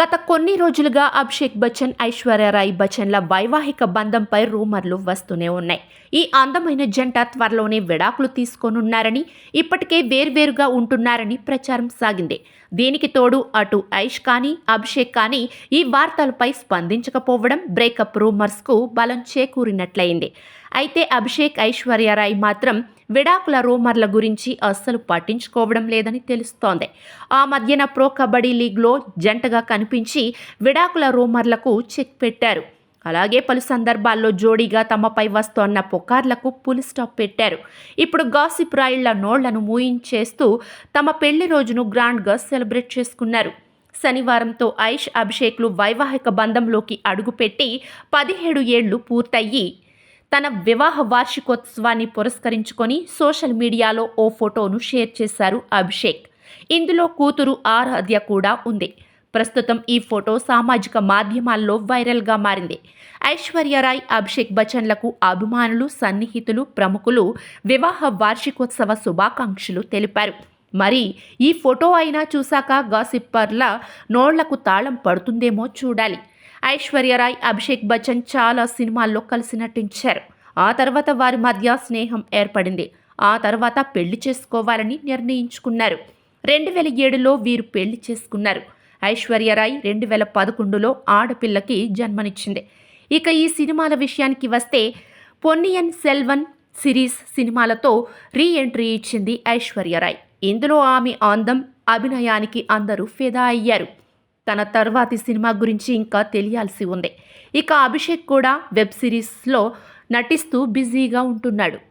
గత కొన్ని రోజులుగా అభిషేక్ బచ్చన్ ఐశ్వర్యరాయ్ బచ్చన్ల వైవాహిక బంధంపై రూమర్లు వస్తూనే ఉన్నాయి. ఈ అందమైన జంట త్వరలోనే విడాకులు తీసుకోనున్నారని ఇప్పటికే వేర్వేరుగా ఉంటున్నారని ప్రచారం సాగింది. దీనికి తోడు అటు ఐష్ కానీ అభిషేక్ కానీ ఈ వార్తలపై స్పందించకపోవడం బ్రేకప్ రూమర్స్కు బలం చేకూరినట్లయింది. అయితే అభిషేక్ ఐశ్వర్యరాయ్ మాత్రం విడాకుల రూమర్ల గురించి అస్సలు పట్టించుకోవడం లేదని తెలుస్తోంది. ఆ మధ్యన ప్రో కబడ్డీ లీగ్లో జంటగా కనిపించి విడాకుల రూమర్లకు చెక్ పెట్టారు. అలాగే పలు సందర్భాల్లో జోడీగా తమపై వస్తోన్న పుకార్లకు పులి స్టాప్ పెట్టారు. ఇప్పుడు గాసిప్ రాయిళ్ళ నోళ్ళను మూయించేస్తూ తమ పెళ్ళి రోజును గ్రాండ్గా సెలబ్రేట్ చేసుకున్నారు. శనివారంతో ఐష్ అభిషేక్లు వైవాహిక బంధంలోకి అడుగుపెట్టి పదిహేడు ఏళ్ళు పూర్తయ్యి తన వివాహ వార్షికోత్సవాన్ని పురస్కరించుకొని సోషల్ మీడియాలో ఓ ఫోటోను షేర్ చేశారు అభిషేక్. ఇందులో కూతురు ఆరాధ్య కూడా ఉంది. ప్రస్తుతం ఈ ఫోటో సామాజిక మాధ్యమాల్లో వైరల్గా మారింది. ఐశ్వర్యరాయ్ అభిషేక్ బచ్చన్లకు అభిమానులు సన్నిహితులు ప్రముఖులు వివాహ వార్షికోత్సవ శుభాకాంక్షలు తెలిపారు. మరి ఈ ఫోటో అయినా చూశాక గాసిప్పర్ల నోళ్ళకు తాళం పడుతుందేమో చూడాలి. ఐశ్వర్యరాయ్ అభిషేక్ బచ్చన్ చాలా సినిమాల్లో కలిసి నటించారు. ఆ తర్వాత వారి మధ్య స్నేహం ఏర్పడింది. ఆ తర్వాత పెళ్ళి చేసుకోవాలని నిర్ణయించుకున్నారు. రెండు వేల ఏడులో వీరు పెళ్ళి చేసుకున్నారు. ఐశ్వర్యరాయ్ రెండు వేల పదకొండులో ఆడపిల్లకి జన్మనిచ్చింది. ఇక ఈ సినిమాల విషయానికి వస్తే పొన్నియన్ సెల్వన్ సిరీస్ సినిమాలతో రీ ఎంట్రీ ఇచ్చింది ఐశ్వర్యరాయ్ ఇందులో ఆమె అందం అభినయానికి అందరూ ఫిదా అయ్యారు. తన తర్వాతి సినిమా గురించి ఇంకా తెలియాల్సి ఉంది. ఇక అభిషేక్ కూడా వెబ్ సిరీస్లో నటిస్తూ బిజీగా ఉంటున్నాడు.